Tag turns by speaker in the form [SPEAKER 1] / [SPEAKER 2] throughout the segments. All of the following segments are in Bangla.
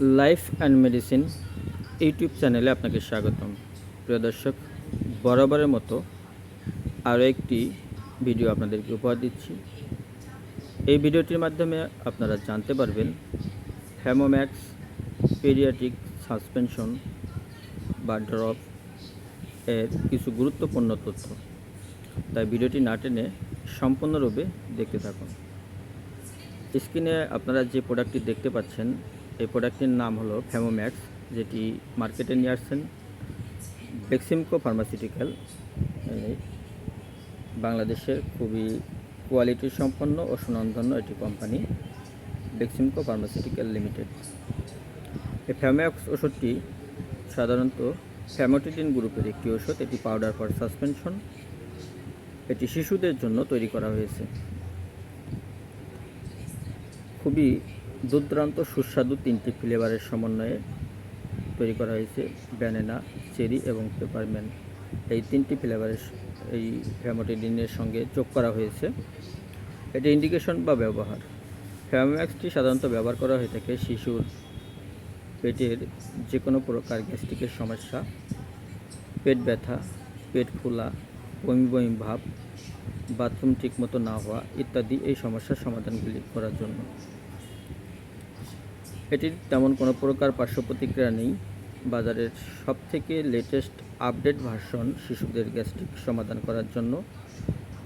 [SPEAKER 1] লাইফ অ্যান্ড মেডিসিন ইউটিউব চ্যানেলে আপনাকে স্বাগতম। প্রিয় দর্শক, বরাবরের মতো আরও একটি ভিডিও আপনাদেরকে উপহার দিচ্ছি। এই ভিডিওটির মাধ্যমে আপনারা জানতে পারবেন হ্যামোম্যাক্স পেরিয়াটিক সাসপেনশন বা ড্রপ এর কিছু গুরুত্বপূর্ণ তথ্য। তাই ভিডিওটি না টেনে সম্পূর্ণরূপে দেখতে থাকুন। স্ক্রিনে আপনারা যে প্রোডাক্টটি দেখতে পাচ্ছেন এই প্রোডাক্টটির নাম হলো ফ্যামোম্যাক্স যেটি মার্কেটে নিয়ে আসছেন বেক্সিমকো ফার্মাসিউটিক্যাল বাংলাদেশের খুবই কোয়ালিটি সম্পন্ন ও সুনামধন্য একটি কোম্পানি বেক্সিমকো ফার্মাসিউটিক্যাল লিমিটেড এই ফ্যামোম্যাক্স ওষুধটি সাধারণত ফ্যামোটিডিন গ্রুপের একটি ওষুধ, এটি পাউডার ফর সাসপেনশন এটি শিশুদের জন্য তৈরি করা হয়েছে। খুবই দুর্দান্ত সুস্বাদু তিনটি ফ্লেভারের সমন্বয়ে তৈরি করা হয়েছে ব্যানেনা চেরি এবং পেপারম্যান এই তিনটি ফ্লেভারের এই ফ্যামোটিডিনের সঙ্গে যোগ করা হয়েছে। এটি ইন্ডিকেশন বা ব্যবহার। ফ্যামোম্যাক্সটি সাধারণত ব্যবহার করা হয়ে থাকে শিশুর পেটের যে কোনো প্রকার গ্যাস্ট্রিকের সমস্যা, পেট ব্যথা, পেট ফোলা, বমি বমি ভাব, বাথরুম ঠিকমতো না হওয়া ইত্যাদি এই সমস্যার সমাধানগুলি করার জন্য। এটির তেমন কোনো প্রকার পার্শ্ব প্রতিক্রিয়া নেই। বাজারের সবথেকে লেটেস্ট আপডেট ভার্সন শিশুদের গ্যাস্ট্রিক সমাধান করার জন্য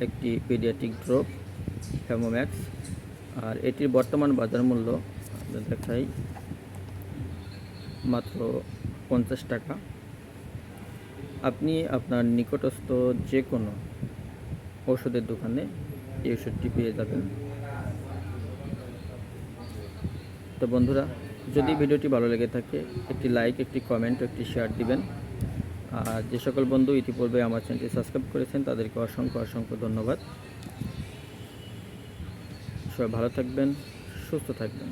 [SPEAKER 1] একটি পেডিয়াট্রিক ড্রপ হ্যামোম্যাক্স আর এটির বর্তমান বাজার মূল্য দেখাই মাত্র পঞ্চাশ টাকা। আপনি আপনার নিকটস্থ যে কোনো ওষুধের দোকানে এই ওষুধটি পেয়ে যাবেন। তো বন্ধুরা, যদি ভিডিওটি ভালো লেগে থাকে, একটি লাইক একটি কমেন্ট একটি শেয়ার দিবেন। আর যে সকল বন্ধু ইতিপূর্বে আমার চ্যানেলটি সাবস্ক্রাইব করেছেন, তাদেরকে অসংখ্য অসংখ্য ধন্যবাদ। সবাই ভালো থাকবেন, সুস্থ থাকবেন।